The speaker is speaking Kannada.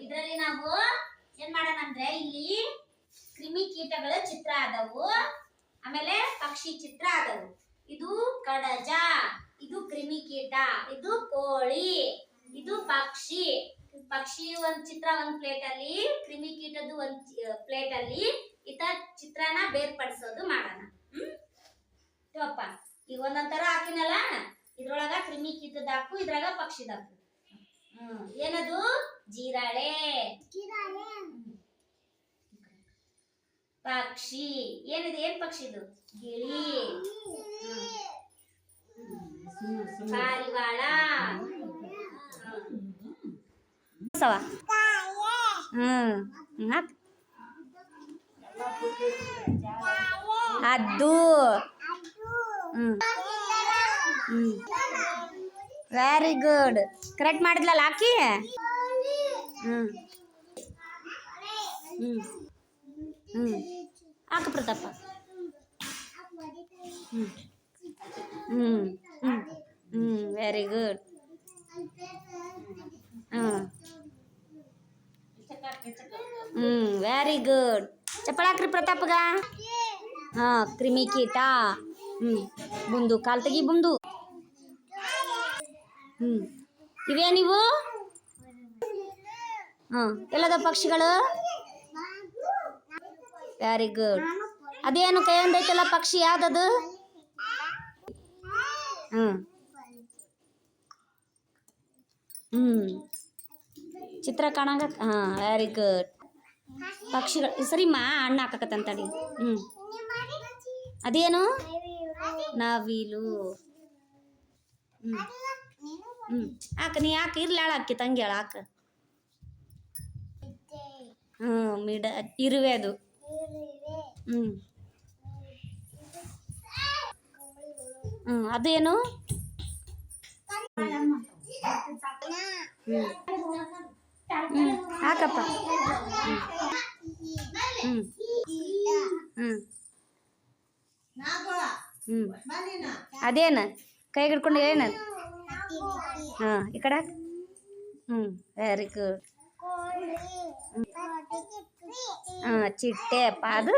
ಇದ್ರಲ್ಲಿ ನಾವು ಏನ್ ಮಾಡೋಣ ಅಂದ್ರೆ ಇಲ್ಲಿ ಕ್ರಿಮಿ ಕೀಟಗಳ ಚಿತ್ರ ಆದವು. ಆಮೇಲೆ ಪಕ್ಷಿ ಚಿತ್ರ ಆದವು. ಇದು ಕಡಜ, ಇದು ಕ್ರಿಮಿ ಕೀಟ, ಇದು ಕೋಳಿ, ಇದು ಪಕ್ಷಿ. ಪಕ್ಷಿ ಒಂದ್ ಚಿತ್ರ ಒಂದ್ ಪ್ಲೇಟ್ ಅಲ್ಲಿ, ಕ್ರಿಮಿ ಕೀಟದ್ದು ಒಂದ್ ಪ್ಲೇಟ್ ಅಲ್ಲಿ ಇತ ಚಿತ್ರನ ಬೇರ್ಪಡಿಸೋದು ಮಾಡೋಣ. ಹ್ಮ್? ಈಗ ಒಂದೊಂದ್ ತರ ಹಾಕಿನಲ್ಲ? ಇದ್ರೊಳಗ ಕ್ರಿಮಿ ಕೀಟದ ಹಾಕು, ಇದ್ರಾಗ ಪಕ್ಷಿದ ಹಾಕು. ಹ್ಮ್ ಏನದು? ಜೀರಾಳೆ. ಪಕ್ಷಿ. ಏನಿದೆ? ಏನ್ ಪಕ್ಷಿ ಇದು? ಗಿಳಿ. ಪಾರಿವಾಳ. ಸವ. ಹ್ಮ್. ಹ್ಮ್, ಹಾಕ್. ಹದ್ದು ಹ್ಮ್. ಹ್ಮ್. ವೆರಿ ಗುಡ್ ಕರೆಕ್ಟ್ ಮಾಡಿದ್ಲಲ್ಲ ಹಾಕಿ ಹ್ಮ್. ಹ್ಞೂ ಹ್ಞೂ ಹಾಕು ಪ್ರತಾಪ. ಹ್ಮ್. ಹ್ಮ್. ಹ್ಞೂ ಹ್ಞೂ ವೆರಿ ಗುಡ್ ಹ್ಮ್. ಹ್ಞೂ ವೆರಿ ಗುಡ್ ಚಪ್ಪಳ ಹಾಕ್ರಿ ಪ್ರತಾಪ್ಗ. ಹಾ, ಕ್ರಿಮಿ ಕೀಟ. ಹ್ಮ್. ಬುಂದು, ಕಾಲ್ ತೆಗಿ ಬುಂದು. ಹ್ಮ್ ಇವೇನಿವು ಹಾಂ, ಎಲ್ಲದ ಪಕ್ಷಿಗಳು? ವೆರಿ ಗುಡ್ ಅದೇನು ಕೈ ಒಂದೈತಲ್ಲ ಪಕ್ಷಿ, ಯಾವ್ದದು? ಹ್ಮ್. ಹ್ಮ್. ಚಿತ್ರ ಕಾಣಂಗ ಹಾ ವೆರಿ ಗುಡ್ ಪಕ್ಷಿಗಳು ಸರಿಮ್ಮ ಅಣ್ಣ ಹಾಕಕತ್ತಂತಡಿ ಹ್ಮ್. ಅದೇನು? ನಾವೀಲು. ಹ್ಮ್. ಹ್ಮ್. ಹಾಕ ನೀ ಯಾಕೆ ಇರ್ಲಾಳ ಆಕಿ ಹಾಕಿ ತಂಗಿ ಹ್ಞೂ ಮಿಡ ಇರುವೆ ಅದು. ಹ್ಮ್. ಅದು ಅದೇನು ಹ್ಞೂ ಹ್ಞೂ ಹಾಕಪ್ಪ ಹ್ಮ್. ಹ್ಮ್. ಹ್ಮ್. ಅದೇನ? ಕೈ ಹಿಡ್ಕೊಂಡು ಏನು ಹಾ ಈ ಕಡೆ ಹಾಕ್. ಹ್ಮ್ ವೆರಿ ಗುಡ್ ಹಾ ಚಿಟ್ಟೆ ಅಪ್ಪ ಅದು